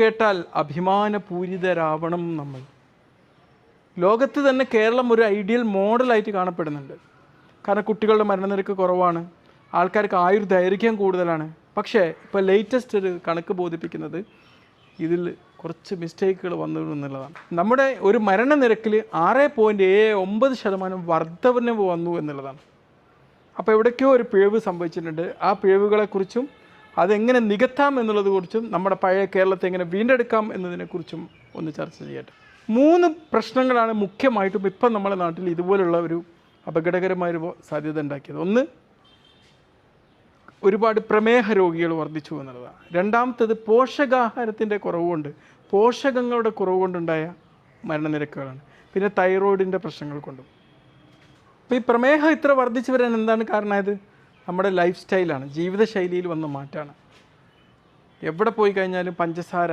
കേട്ടാൽ അഭിമാനപൂരിതരാവണം നമ്മൾ. ലോകത്ത് തന്നെ കേരളം ഒരു ഐഡിയൽ മോഡലായിട്ട് കാണപ്പെടുന്നുണ്ട്. കാരണം കുട്ടികളുടെ മരണനിരക്ക് കുറവാണ്. ആൾക്കാർക്ക് ആയുർദൈർഘ്യം കൂടുതലാണ്. പക്ഷേ ഇപ്പോൾ ലേറ്റസ്റ്റ് ഒരു കണക്ക് ബോധിപ്പിക്കുന്നത് ഇതിൽ കുറച്ച് മിസ്റ്റേക്കുകൾ വന്നു എന്നുള്ളതാണ്. നമ്മുടെ ഒരു മരണനിരക്കിൽ ആറ് പോയിന്റ് ഏഴ് ഒമ്പത് ശതമാനം വർധനവ് വന്നു എന്നുള്ളതാണ്. അപ്പോൾ എവിടേക്കോ ഒരു പിഴവ് സംഭവിച്ചിട്ടുണ്ട്. ആ പിഴവുകളെക്കുറിച്ചും അതെങ്ങനെ നികത്താം എന്നുള്ളതുകുറിച്ചും നമ്മുടെ പഴയ കേരളത്തെ എങ്ങനെ വീണ്ടെടുക്കാം എന്നതിനെക്കുറിച്ചും ഒന്ന് ചർച്ച ചെയ്യട്ടെ. മൂന്ന് പ്രശ്നങ്ങളാണ് മുഖ്യമായിട്ടും ഇപ്പം നമ്മുടെ നാട്ടിൽ ഇതുപോലുള്ള ഒരു അപകടകരമായൊരു സാധ്യത ഉണ്ടാക്കിയത്. ഒന്ന് ഒരുപാട് പ്രമേഹ രോഗികൾ വർദ്ധിച്ചു എന്നുള്ളതാണ്. രണ്ടാമത്തത് പോഷകാഹാരത്തിന്റെ കുറവുകൊണ്ട് പോഷകങ്ങളുടെ കുറവ് കൊണ്ടുണ്ടായ മരണനിരക്കുകളാണ്. പിന്നെ തൈറോയിഡിന്റെ പ്രശ്നങ്ങൾ കൊണ്ടും. അപ്പോൾ ഈ പ്രമേഹം ഇത്ര വർദ്ധിച്ചു വരാൻ എന്താണ് കാരണമായത്? നമ്മുടെ ലൈഫ് സ്റ്റൈലാണ് ജീവിതശൈലിയിൽ വന്ന മാറ്റമാണ്. എവിടെ പോയി കഴിഞ്ഞാലും പഞ്ചസാര